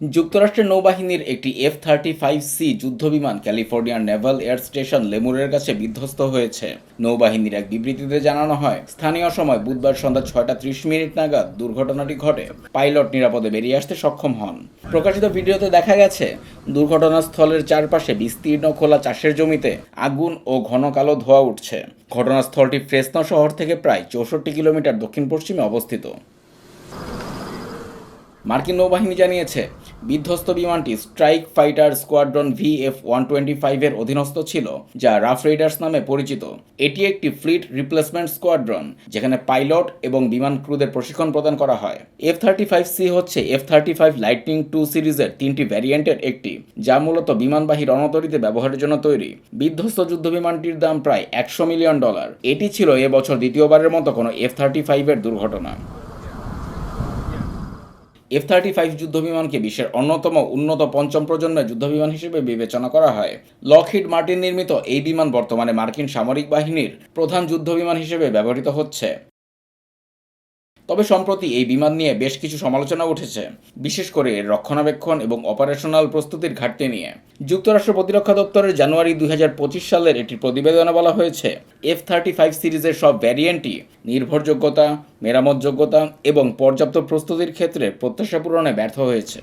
যুক্তরাষ্ট্রের নৌবাহিনীর একটি এফ থার্টি ফাইভ সি যুদ্ধবিমান ক্যালিফোর্নিয়ার নেভাল এয়ার স্টেশন লেমুরের কাছে বিধ্বস্ত হয়েছে। নৌবাহিনীর এক বিবৃতিতে জানানো হয়, স্থানীয় সময় বুধবার সন্ধ্যা ছয়টা ত্রিশ মিনিট নাগাদ দুর্ঘটনাটি ঘটে। পাইলট নিরাপদে বেরিয়ে আসতে সক্ষম হন। প্রকাশিত ভিডিওতে দেখা গেছে, দুর্ঘটনাস্থলের চারপাশে বিস্তীর্ণ খোলা চাষের জমিতে আগুন ও ঘন কালো ধোঁয়া উঠছে। ঘটনাস্থলটি ফ্রেসনো শহর থেকে প্রায় চৌষট্টি কিলোমিটার দক্ষিণ পশ্চিমে অবস্থিত। মার্কিন নৌবাহিনী জানিয়েছে, বিধ্বস্ত বিমানটি strike fighter squadron V F one twenty ফাইভের অধীনস্থ ছিল, যা রাফ রেডার্স নামে পরিচিত। এটি একটি ফ্লিট রিপ্লেসমেন্ট স্কোয়াড্রন, যেখানে পাইলট এবং বিমান ক্রুদের প্রশিক্ষণ প্রদান করা হয়। এফ থার্টি ফাইভ সি হচ্ছে F thirty five lightning two সিরিজের তিনটি ভ্যারিয়েন্টের একটি, যা মূলত বিমানবাহী রণতরীতে ব্যবহারের জন্য তৈরি। বিধ্বস্ত যুদ্ধ বিমানটির দাম প্রায় একশো মিলিয়ন ডলার। এটি ছিল এবছর দ্বিতীয়বারের মতো কোনো এফ থার্টি ফাইভের দুর্ঘটনা। এফ থার্টি ফাইভ যুদ্ধবিমানকে বিশ্বের অন্যতম উন্নত পঞ্চম প্রজন্মের যুদ্ধবিমান হিসেবে বিবেচনা করা হয়। লকহিড মার্টিন নির্মিত এই বিমান বর্তমানে মার্কিন সামরিক বাহিনীর প্রধান যুদ্ধবিমান হিসেবে ব্যবহৃত হচ্ছে। তবে সম্প্রতি এই বিমান নিয়ে বেশ কিছু সমালোচনা উঠেছে, বিশেষ করে রক্ষণাবেক্ষণ এবং অপারেশনাল প্রস্তুতির ঘাটতি নিয়ে। যুক্তরাষ্ট্র প্রতিরক্ষা দপ্তরের জানুয়ারি দুই হাজার পঁচিশ সালের একটি প্রতিবেদনে বলা হয়েছে, এফ থার্টি ফাইভ সিরিজের সব ভ্যারিয়েন্টই নির্ভরযোগ্যতা, মেরামতযোগ্যতা এবং পর্যাপ্ত প্রস্তুতির ক্ষেত্রে প্রত্যাশা পূরণে ব্যর্থ হয়েছে।